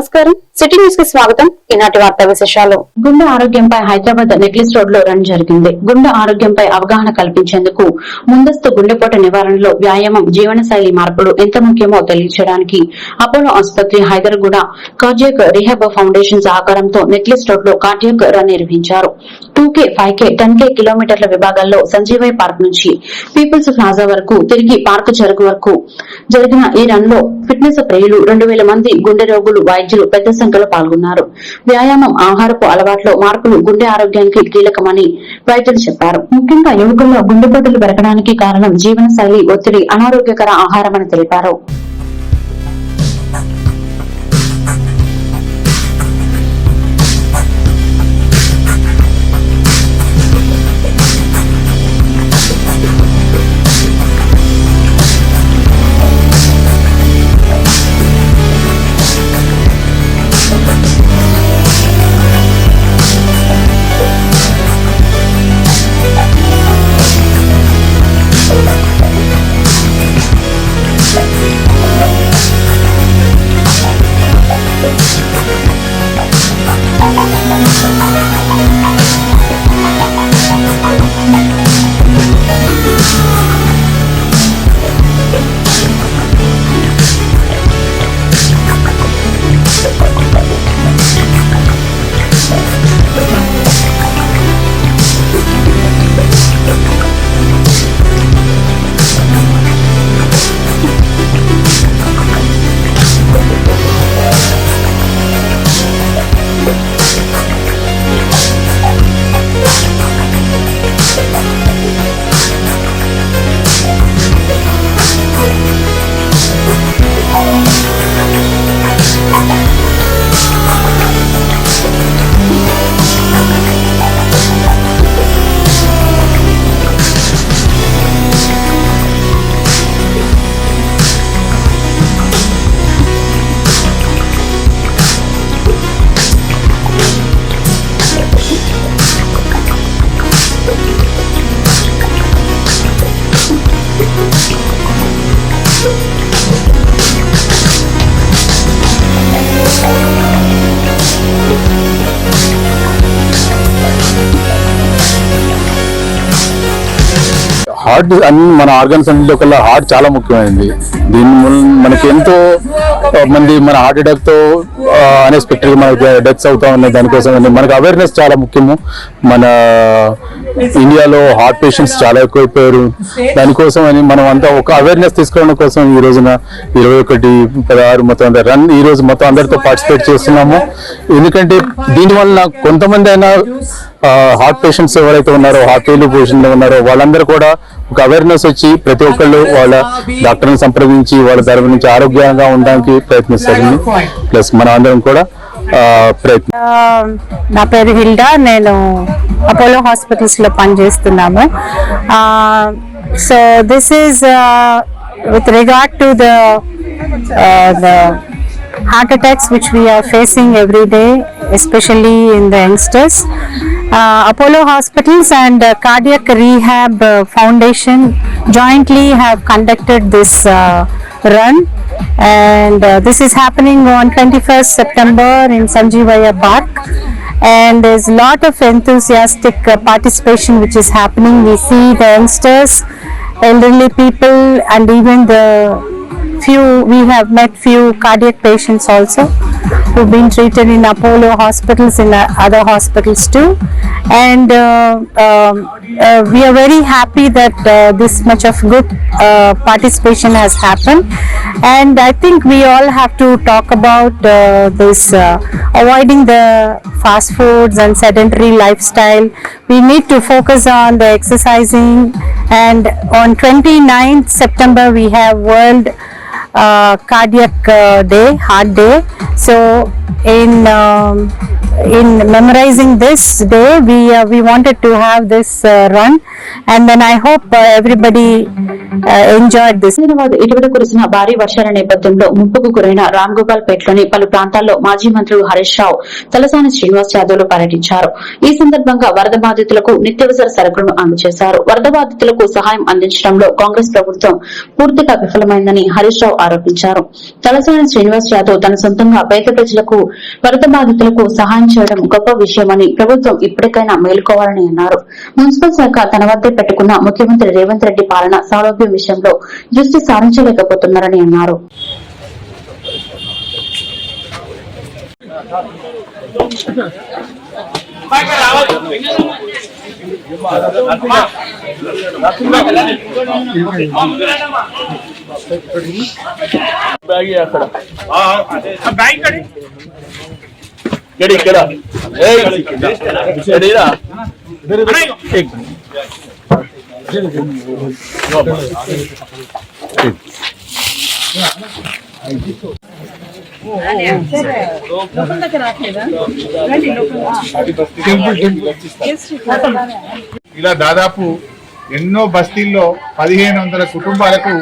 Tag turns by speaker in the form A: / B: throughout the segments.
A: నమస్కారం సిటీ న్యూస్కి స్వాగతం. ఈనాటి వార్తా విశేషాలు. గుండె ఆరోగ్యంపై హైదరాబాద్ నెక్లెస్ రోడ్లో రన్ జరిగింది. గుండె ఆరోగ్యంపై అవగాహన కల్పించేందుకు ముందస్తు గుండెపోటు నివారణలో వ్యాయామం జీవనశైలి మార్పులు ఎంత ముఖ్యమో తెలియజేయడానికి అపోలో ఆసుపత్రి హైదరాగూడ కార్డియక్ రిహాబ్ ఫౌండేషన్ సహకారంతో నెక్లెస్ రోడ్లో కార్డియక్ రన్ నిర్వహించారు. Two K five K ten K కిలోమీటర్ల విభాగాల్లో సంజీవయ్య పార్క్ నుంచి పీపుల్స్ ప్లాజా వరకు తిరిగి పార్క్ చెరుకు వరకు జరిగిన ఈ రన్లో ఫిట్నెస్ ప్రియులు రెండు వేల మంది గుండె రోగులు వైద్యులు పెద్ద సంఖ్యలో పాల్గొన్నారు. వ్యాయామం ఆహారపు అలవాట్లో మార్పులు గుండె ఆరోగ్యానికి కీలకమని వైద్యులు చెప్పారు. ముఖ్యంగా యువకుల్లో గుండెపోటులు పెరగడానికి కారణం జీవనశైలి ఒత్తిడి అనారోగ్యకర ఆహారమని తెలిపారు.
B: హార్ట్ అన్ని మన ఆర్గన్స్ అన్నింటిలో కల్లా హార్ట్ చాలా ముఖ్యమైనది. దీని వల్ల మనకి ఎంతో మంది మన హార్ట్ అటాక్తో అన్ఎక్స్పెక్టెడ్ మనకి డెత్స్ అవుతా ఉన్నాయి. దానికోసం అని మనకి అవేర్నెస్ చాలా ముఖ్యము. మన ఇండియాలో హార్ట్ పేషెంట్స్ చాలా ఎక్కువైపోయారు. దానికోసం అని మనం అంతా ఒక అవేర్నెస్ తీసుకోవడం కోసం ఈ రోజున ఇరవై ఒకటి పదహారు మొత్తం రన్ ఈ రోజు మొత్తం అందరితో పార్టిసిపేట్ చేస్తున్నాము. ఎందుకంటే దీనివల్ల కొంతమంది అయినా హార్ట్ పేషెంట్స్ ఎవరైతే ఉన్నారో హార్ట్ ఫెయిల్ పేషెంట్ ఉన్నారో వాళ్ళందరూ కూడా ఒక అవేర్నెస్ వచ్చి ప్రతి ఒక్కళ్ళు వాళ్ళ డాక్టర్ని సంప్రదించి వాళ్ళ తరపు నుంచి ఆరోగ్యంగా ఉండడానికి ప్రయత్నిస్తారని ప్లస్ మనం అందరం కూడా ప్రయత్నం
C: నా పేరు హిల్డా. నేను అపోలో హాస్పిటల్స్లో పనిచేస్తున్నాము so this is with regard to the the heart attacks which we are facing every day, especially in the youngsters. Uh, Apollo Hospitals and uh, Cardiac Rehab uh, Foundation jointly have conducted this uh, run and uh, this is happening on 21st September in Sanjeevaya Park and there's a lot of enthusiastic uh, participation which is happening. We see the youngsters, elderly people and even the few we have met few cardiac patients also who've been treated in apollo hospitals in other hospitals too. And uh, um, uh, we are very happy that uh, this much of good uh, participation has happened. And i think we all have to talk about uh, this uh, avoiding the fast foods and sedentary lifestyle. We need to focus on the exercising. And on 29th september we have world cardiac uh, day, heart day. So in um, in memorizing this day, we uh, we wanted to have this uh, run, and then I hope uh, everybody enjoy enjoyed
A: Hyderabad ఇటీవల కురిసిన భారీ వర్షాల నేపథ్యంలో ముప్పుకు గురైన రామ్ గోపాల్ పేట్లోని పలు ప్రాంతాల్లో మాజీ మంత్రులు హరీష్ రావు తలసాని శ్రీనివాస్ యాదవ్లు పర్యటించారు. ఈ సందర్భంగా వరద బాధితులకు నిత్యావసర సరుకులను అందజేశారు. వరద బాధితులకు సహాయం అందించడంలో కాంగ్రెస్ ప్రభుత్వం పూర్తిగా విఫలమైందని హరీష్ రావు ఆరోపించారు. తలసాని శ్రీనివాస్ యాదవ్ తన సొంతంగా పేద ప్రజలకు వరద బాధితులకు సహాయం చేయడం గొప్ప విషయమని ప్రభుత్వం ఇప్పటికైనా మేలుకోవాలని అన్నారు. మున్సిపల్ శాఖ తన వద్దే పెట్టుకున్న ముఖ్యమంత్రి రేవంత్ రెడ్డి పాలన సౌలభ్యం విషయంలో దృష్టి సారించలేకపోతున్నారని అన్నారు.
D: బ్యాగ్ అక్కడ ఇక్కడ ఇక్కడ? ఏక్.
E: ఇలా దాదాపు ఎన్నో బస్తీల్లో పదిహేను వందల కుటుంబాలకు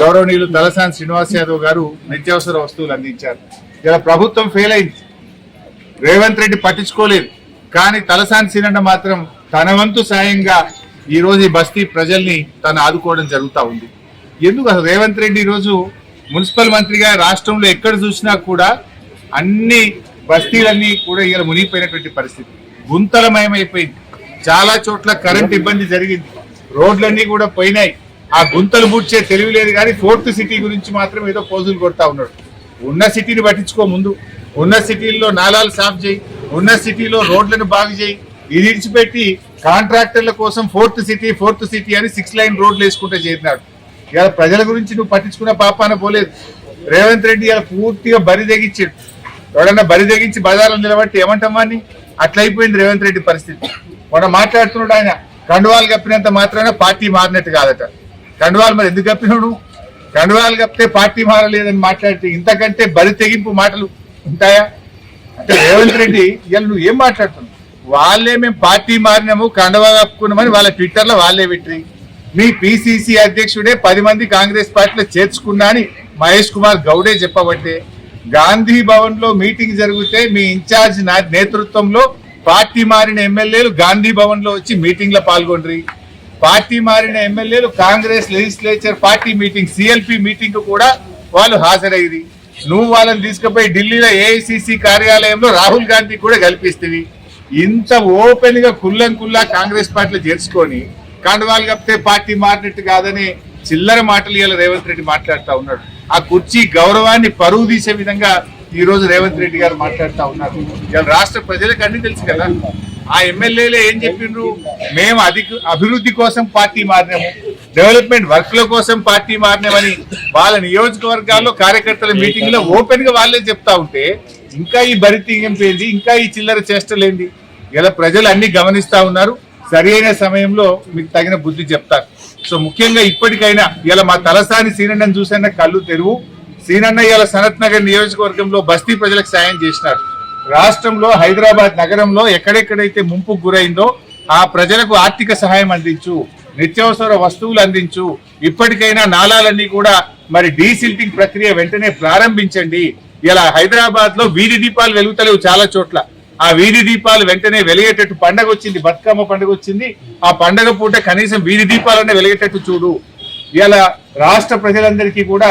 E: గౌరవనీయులు తలసాని శ్రీనివాస్ యాదవ్ గారు నిత్యావసర వస్తువులు అందించారు. ఇలా ప్రభుత్వం ఫెయిల్ అయింది. రేవంత్ రెడ్డి పట్టించుకోలేదు. కానీ తలసాని సీనన్న మాత్రం తన వంతు సాయంగా ఈ రోజు ఈ బస్తీ ప్రజల్ని తను ఆదుకోవడం జరుగుతూ ఉంది. ఎందుకు అసలు రేవంత్ రెడ్డి ఈరోజు రోజు మున్సిపల్ మంత్రిగా రాష్ట్రంలో ఎక్కడ చూసినా కూడా అన్ని బస్తీలన్నీ కూడా ఇలా మునిగిపోయినటువంటి పరిస్థితి. గుంతలమయమైపోయింది. చాలా చోట్ల కరెంట్ ఇబ్బంది జరిగింది. రోడ్లన్నీ కూడా పోయినాయి. ఆ గుంతలు బూడ్చే తెలివి లేదు కానీ ఫోర్త్ సిటీ గురించి మాత్రం ఏదో పోజులు కొడతా ఉన్నాడు. ఉన్న సిటీని పట్టించుకో ముందు. ఉన్న సిటీల్లో నాలాలు సాఫ్ చేయి. ఉన్న సిటీలో రోడ్లను బాగు చేయి. ఇది విడిచిపెట్టి కాంట్రాక్టర్ల కోసం ఫోర్త్ సిటీ ఫోర్త్ సిటీ అని సిక్స్ లైన్ రోడ్లు వేసుకుంటే చేరినాడు. ఇవాళ ప్రజల గురించి నువ్వు పట్టించుకున్న పాపాన పోలేదు. రేవంత్ రెడ్డి ఇలా పూర్తిగా బరి తెగించాడు. ఎవడన్నా బరి తెగించి బజార్లో నిలబట్టి ఏమంటామా అని అట్లయిపోయింది రేవంత్ రెడ్డి పరిస్థితి. మొన్న మాట్లాడుతున్నాడు ఆయన కండువాలు కప్పినంత మాత్రాన పార్టీ మారినట్టు కాదట. కండువాలు మరి ఎందుకు కప్పినాడు? కండువాలు కప్పితే పార్టీ మారలేదని మాట్లాడితే ఇంతకంటే బరి తెగింపు మాటలు ఉంటాయా? అంటే రేవంత్ రెడ్డి ఇవాళ నువ్వు ఏం మాట్లాడుతున్నావు? వాళ్ళే మేము పార్టీ మారినాము కండవా కప్పుకున్నామని వాళ్ళ ట్విట్టర్లో వాళ్ళే పెట్టి మీ పిసిసి అధ్యక్షుడే పది మంది కాంగ్రెస్ పార్టీలో చేర్చుకున్నా అని మహేష్ కుమార్ గౌడే చెప్పబట్టే. గాంధీ భవన్లో మీటింగ్ జరిగితే మీ ఇన్ఛార్జ్ నా నేతృత్వంలో పార్టీ మారిన ఎమ్మెల్యేలు గాంధీ భవన్లో వచ్చి మీటింగ్లో పాల్గొండ్రి. పార్టీ మారిన ఎమ్మెల్యేలు Congress legislature party meeting C L P meeting కూడా వాళ్ళు హాజరయ్యి నువ్వు వాళ్ళని తీసుకుపోయి ఢిల్లీలో ఏఐసిసి కార్యాలయంలో రాహుల్ గాంధీ కూడా కల్పిస్తుంది ఇంత ఓపెన్గా కుల్లం కుల్లా కాంగ్రెస్ పార్టీలో చేర్చుకొని కండవాళ్ళు కప్పితే పార్టీ మారినట్టు కాదని చిల్లర మాటలు ఇలా రేవంత్ రెడ్డి మాట్లాడుతూ ఉన్నాడు. ఆ కుర్చీ గౌరవాన్ని పరువు తీసే విధంగా ఈ రోజు రేవంత్ రెడ్డి గారు మాట్లాడుతూ ఉన్నారు. ఇలా రాష్ట్ర ప్రజలకు అన్ని తెలుసు కదా. ఆ ఎమ్మెల్యేలే ఏం చెప్పిండ్రు? మేము అధిక అభివృద్ధి కోసం పార్టీ మారినాము. డెవలప్మెంట్ వర్క్ ల కోసం పార్టీ మారినామని వాళ్ళ నియోజకవర్గాల్లో కార్యకర్తల మీటింగ్లో ఓపెన్గా వాళ్ళే చెప్తా ఉంటే ఇంకా ఈ బరితీయం పేంది ఇంకా ఈ చిల్లర చేష్టలేంది ఇలా ప్రజలు అన్ని గమనిస్తా ఉన్నారు. సరైన సమయంలో మీకు తగిన బుద్ధి చెప్తారు. సో ముఖ్యంగా ఇప్పటికైనా ఇలా మా తలసాని సీనన్నను చూసైనా కళ్ళు తెరువు. సీనన్న ఇలా సనత్ నగర్ నియోజకవర్గంలో బస్తీ ప్రజలకు సాయం చేసినారు. రాష్ట్రంలో హైదరాబాద్ నగరంలో ఎక్కడెక్కడైతే ముంపు గురైందో ఆ ప్రజలకు ఆర్థిక సహాయం అందించు నిత్యావసర వస్తువులు అందించు. ఇప్పటికైనా నాలాలన్నీ కూడా మరి డీసిల్టింగ్ ప్రక్రియ వెంటనే ప్రారంభించండి. ఇలా హైదరాబాద్లో వీధి దీపాలు వెలుగుతలేవు చాలా చోట్ల. ఆ వీధి దీపాలు వెంటనే వెలిగేటట్టు పండగ వచ్చింది బతుకమ్మ పండుగ వచ్చింది. ఆ పండగ పూట కనీసం వీధి దీపాలనే వెలిగేటట్టు చూడు. ఇలా రాష్ట్ర ప్రజలందరికీ కూడా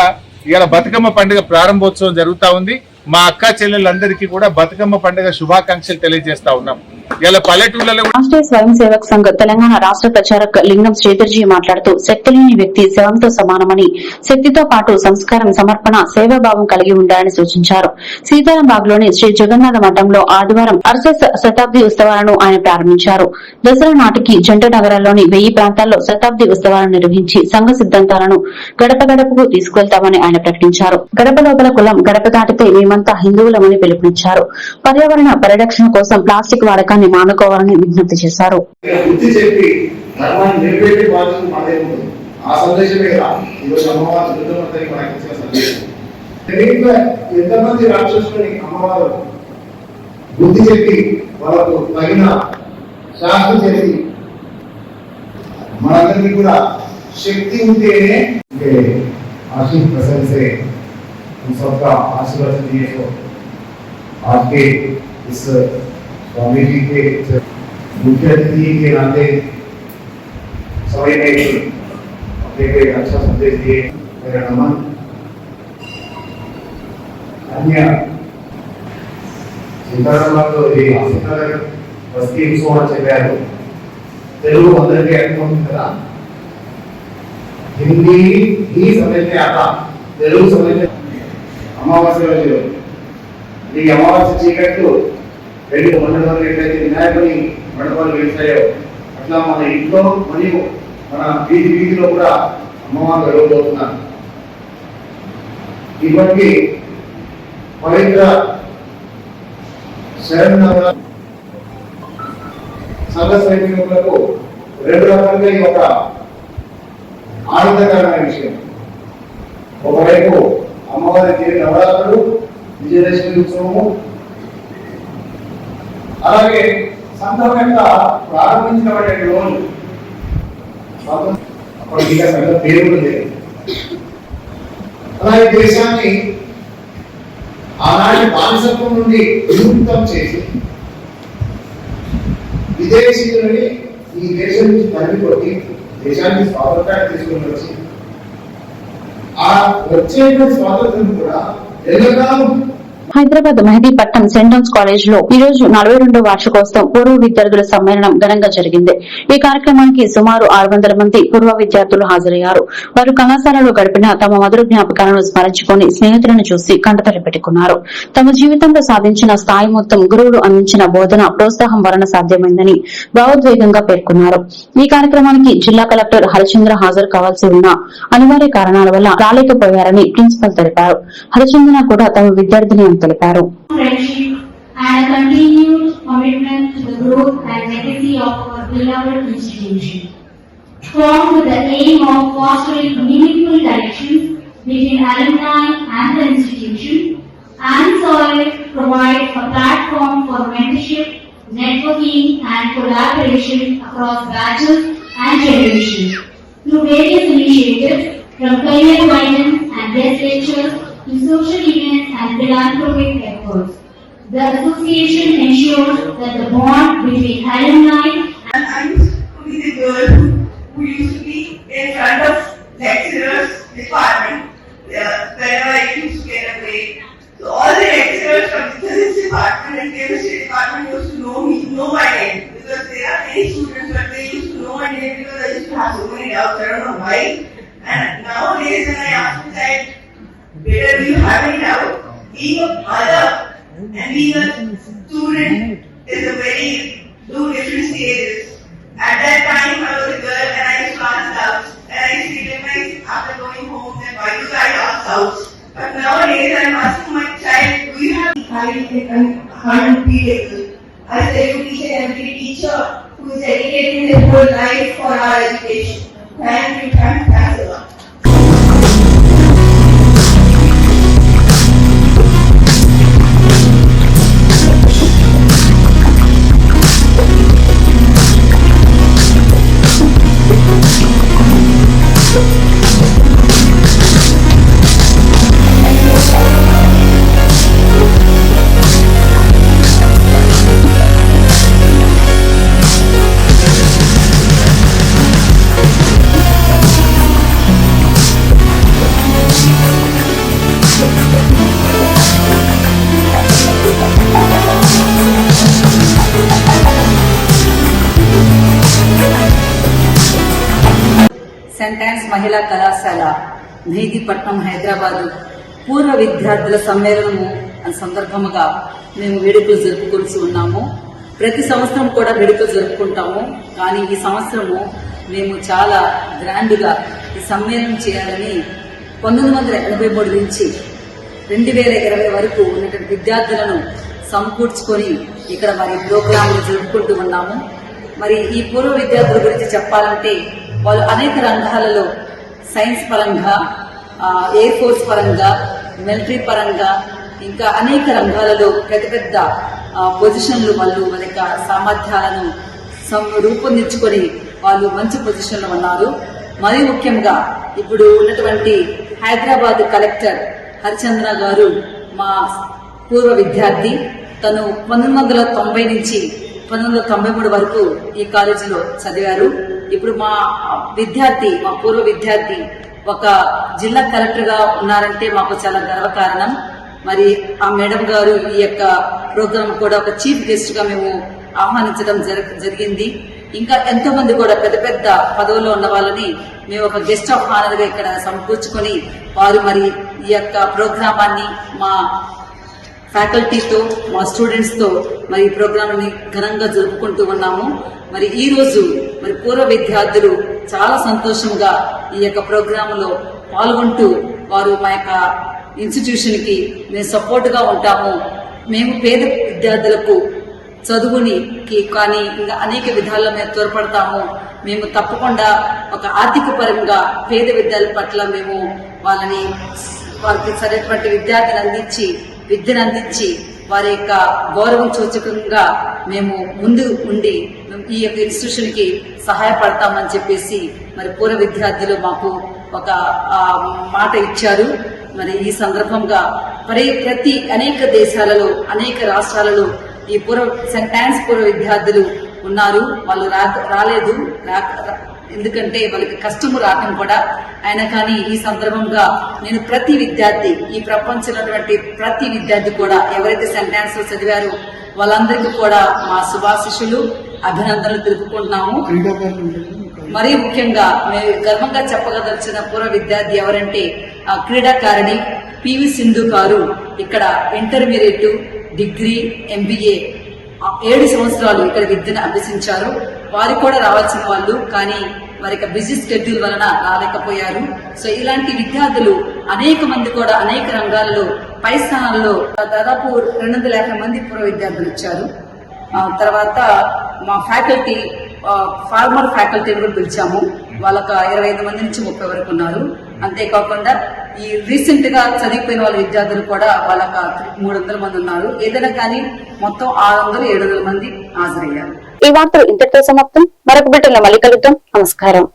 E: ఇలా బతుకమ్మ పండుగ ప్రారంభోత్సవం జరుగుతా ఉంది. మా అక్క చెల్లెళ్ళందరికీ కూడా బతుకమ్మ పండుగ శుభాకాంక్షలు తెలియజేస్తా ఉన్నాం. ఇలా పల్లెటూళ్ళలో
A: రాష్ట్రీయ స్వయం సేవక్ సంఘ్ తెలంగాణ రాష్ట్ర ప్రచారక్ లింగం శ్రీధర్జీ మాట్లాడుతూ శక్తి లేని వ్యక్తి శవంతో సమానమని శక్తితో పాటు సంస్కారం సమర్పణ సేవాభావం కలిగి ఉండాలని సూచించారు. సీతారాంబాగ్లోని శ్రీ జగన్నాథ మఠంలో ఆదివారం అరస శతాబ్ది ఉత్సవాలను ఆయన ప్రారంభించారు. దసరా నాటికి జంట నగరాల్లోని వెయ్యి ప్రాంతాల్లో శతాబ్ది ఉత్సవాలను నిర్వహించి సంఘ సిద్ధాంతాలను గడప గడపకు తీసుకెళ్తామని ఆయన ప్రకటించారు. గడప లోపల కులం గడప దాటితే మేమంతా హిందువులమని పిలుపునిచ్చారు. పర్యావరణ పరిరక్షణ కోసం ప్లాస్టిక్ వాడకాన్ని మానుకోవాలని విజ్ఞప్తి చేశారు
F: బుద్ధి చెప్పి ధర్మాన్ని నిలబెట్టే బాధ్యత మాదే ఉంటుంది ఆ సందేశమే కదా ఈరోజు అమ్మవారు దుర్గమంతని మనకి ఇచ్చిన సందేశం దీంట్లో ఎంతమంది రాక్షసులని అమ్మవారు బుద్ధి చెప్పి వాళ్ళకు తగిన శాస్త్రం చేసి మనందరికీ కూడా शक्ति ఉంటేనే के आशीष प्रसन्न से हम सबका आशीर्वाद दिए तो आज के इस स्वामी जी के मुख्य अतिथि के नाते सभी ने अपने को एक अच्छा संदेश दिए मेरा नमन अन्य సీతారామరావు ఇది సీతారామ బస్తీ ఉత్సవం అని చెప్పారు తెలుగు అందరికీ అర్థమవుతుంది కదా హిందీ ఈ సమయతే ఆత తెలుగు సమయతే అమావాస్య రోజు ఈ అమావాస్య చీకట్లు రెండు మండపాలు ఎట్లయితే వినాయకుని మండపాలు వెళ్తాయో అట్లా మన ఇంట్లో మరియు మన వీధి వీధిలో కూడా అమ్మవారు వెళ్ళబోతున్నారు ఇప్పటికీ పవిత్ర శరణ్ సంఘ సైనికులకు రెండు రకాలుగా ఈ ఒక ఆనందకరమైన విషయం. ఒకవైపు అమ్మవారి తీరు నవరాత్రులు విజయదశమి ఉత్సవము అలాగే సంఘం యొక్క ప్రారంభించబడే లోన్. సంఘం- ఇంకా సంఘం పేరు లేదు. అలాగే దేశాన్ని ఆనాటి బానిసత్వం నుండి విముక్తం చేసి విదేశీయులని ఈ దేశం నుంచి తల్లి కొట్టి దేశానికి స్వాతంత్రాన్ని తీసుకుని వచ్చి ఆ వచ్చేటువంటి స్వాతంత్రం కూడా ఎల్లకాలం
A: హైదరాబాద్ మెహదీపట్నం సెంట్ జాన్స్ కాలేజ్లో ఈ రోజు నలభై రెండో వార్షికోత్సవం పూర్వ విద్యార్థుల సమ్మేళనం ఘనంగా జరిగింది. ఈ కార్యక్రమానికి సుమారు ఆరు వందల మంది పూర్వ విద్యార్థులు హాజరయ్యారు. వారు కళాశాలలో గడిపిన తమ మధుర జ్ఞాపకాలను స్మరించుకుని స్నేహితులను చూసి కంటతడి పెట్టుకున్నారు. తమ జీవితంలో సాధించిన స్థాయి మొత్తం గురువులు అందించిన బోధన ప్రోత్సాహం వలన సాధ్యమైందని భావోద్వేగంగా పేర్కొన్నారు. ఈ కార్యక్రమానికి జిల్లా కలెక్టర్ హరిచంద్ర హాజరు కావాల్సి ఉన్న అనివార్య కారణాల వల్ల రాలేకపోయారని ప్రిన్సిపల్ తెలిపారు. హరిచంద్ర కూడా తమ విద్యార్థిని తెలిపారు
G: friendship and a continued commitment to the growth and legacy of our beloved institution. Formed with the aim of fostering meaningful connections between alumni and the institution, and solid provide a platform for mentorship, networking and collaboration across batches and generations. Through various initiatives, from career guidance and guest lectures to social events and philanthropic efforts. The association ensures that the bond between alumni
H: And I used to be the girl who, used to be in front of lecturers department uh, whenever I used to get a break. So all the lecturers from the physics department and chemistry department used to know me, know my name because there are many students but they used to know my name because I used to have so many doubts. I don't know why. And nowadays when I ask them that do you have any doubt, being a mother and being a student is a very two different stages. At that time, I was a girl and I to ask doubts. And I used to realize after going home that why do I ask doubts? But nowadays, I'm asking my child, do you have unbeatable? As every teacher, every teacher who is dedicating their whole life for our education. Thank you, thank you,
I: Mehdipatnam Hyderabad పూర్వ విద్యార్థుల సమ్మేళనము అని సందర్భముగా మేము వేడుకలు జరుపుకొలుచు ఉన్నాము. ప్రతి సంవత్సరం కూడా వేడుకలు జరుపుకుంటాము. కానీ ఈ సంవత్సరము మేము చాలా గ్రాండ్గా ఈ సమ్మేళనం చేయాలని పంతొమ్మిది వందల ఎనభై మూడు నుంచి రెండు వేల ఇరవై వరకు ఉన్నటువంటి విద్యార్థులను సమకూర్చుకొని ఇక్కడ మరి ప్రోగ్రాంలు జరుపుకుంటూ ఉన్నాము. మరి ఈ పూర్వ విద్యార్థుల గురించి చెప్పాలంటే వాళ్ళు అనేక రంగాలలో సైన్స్ పరంగా ఎయిర్ ఫోర్స్ పరంగా మిలిటరీ పరంగా ఇంకా అనేక రంగాలలో పెద్ద పెద్ద పొజిషన్లు వాళ్ళు వాళ్ళ యొక్క సామర్థ్యాలను సం- రూపొందించుకొని వాళ్ళు మంచి పొజిషన్లో ఉన్నారు. మరీ ముఖ్యంగా ఇప్పుడు ఉన్నటువంటి హైదరాబాద్ కలెక్టర్ హరిచంద్ర గారు మా పూర్వ విద్యార్థి. తను పంతొమ్మిది వందల తొంభై నుంచి పంతొమ్మిది వందల తొంభై మూడు వరకు ఈ కాలేజీలో చదివారు. ఇప్పుడు మా విద్యార్థి మా పూర్వ విద్యార్థి ఒక జిల్లా కలెక్టర్గా ఉన్నారంటే మాకు చాలా గర్వకారణం. మరి ఆ మేడం గారు ఈ యొక్క ప్రోగ్రామ్ కూడా ఒక చీఫ్ గెస్ట్గా మేము ఆహ్వానించడం జరిగింది. ఇంకా ఎంతో మంది కూడా పెద్ద పెద్ద పదవుల్లో ఉన్న వాళ్ళని మేము ఒక గెస్ట్ ఆఫ్ ఆనర్గా ఇక్కడ సమకూర్చుకొని వారు మరి ఈ యొక్క ప్రోగ్రామాన్ని మా ఫ్యాకల్టీతో మా స్టూడెంట్స్తో మరి ఈ ప్రోగ్రామ్ని ఘనంగా జరుపుకుంటూ ఉన్నాము. మరి ఈ రోజు మరి పూర్వ విద్యార్థులు చాలా సంతోషంగా ఈ యొక్క ప్రోగ్రాంలో పాల్గొంటూ వారు మా యొక్క ఇన్స్టిట్యూషన్కి మేము సపోర్ట్గా ఉంటాము. మేము పేద విద్యార్థులకు చదువునికి కానీ ఇంకా అనేక విధాలలో మేము తోడ్పడతాము. మేము తప్పకుండా ఒక ఆర్థిక పరంగా పేద విద్యార్థుల పట్ల మేము వాళ్ళని వారికి సరైనటువంటి విద్యార్థిని అందించి విద్యను అందించి వారి యొక్క గౌరవం సూచకంగా మేము ముందు ఉండి ఈ యొక్క ఇన్స్టిట్యూషన్కి సహాయపడతామని చెప్పేసి మరి పూర్వ విద్యార్థులు మాకు ఒక మాట ఇచ్చారు. మరి ఈ సందర్భంగా మరి ప్రతి అనేక దేశాలలో అనేక రాష్ట్రాలలో ఈ పూర్వ సెంట్ డాన్స్ పూర్వ విద్యార్థులు ఉన్నారు. వాళ్ళు రాలేదు. రా- ఎందుకంటే వాళ్ళకి కష్టము రావటం కూడా. అయినా కానీ ఈ సందర్భంగా నేను ప్రతి విద్యార్థి ఈ ప్రపంచంలో ప్రతి విద్యార్థి కూడా ఎవరైతే సెంట్ డాన్స్లో చదివారో వాళ్ళందరికీ కూడా మా శుభాశిషులు అభినందనలు తెలుపుకుంటున్నాము. మరీ ముఖ్యంగా మేము గర్వంగా చెప్పగదలిచిన పూర్వ విద్యార్థి ఎవరంటే ఆ క్రీడాకారిణి పివి సింధు గారు. ఇక్కడ ఇంటర్మీడియట్ డిగ్రీ ఎంబీఏ ఏడు సంవత్సరాలు ఇక్కడ విద్యను అభ్యసించారు. వారు కూడా రావాల్సిన వాళ్ళు కానీ వారి యొక్క బిజీ షెడ్యూల్ వలన రాలేకపోయారు. సో ఇలాంటి విద్యార్థులు అనేక మంది కూడా అనేక రంగాలలో పై స్థానాల్లో దాదాపు రెండు వందల యాభై మంది పూర్వ విద్యార్థులు వచ్చారు. తర్వాత మా ఫ్యాకల్టీ ఫార్మర్ ఫ్యాకల్టీని కూడా పిలిచాము. వాళ్ళొక ఇరవై ఐదు మంది నుంచి ముప్పై వరకు ఉన్నారు. అంతేకాకుండా ఈ రీసెంట్గా చదివిపోయిన వాళ్ళ విద్యార్థులు కూడా వాళ్ళ మూడు వందల మంది ఉన్నారు. ఏదైనా కానీ మొత్తం ఆరు వందలు ఏడు వందల మంది హాజరయ్యారు.
A: ఈ వార్తలు ఇంతటితో సమాప్తం. మరొక బిడ్డలో మళ్ళీ కలుద్దాం. నమస్కారం.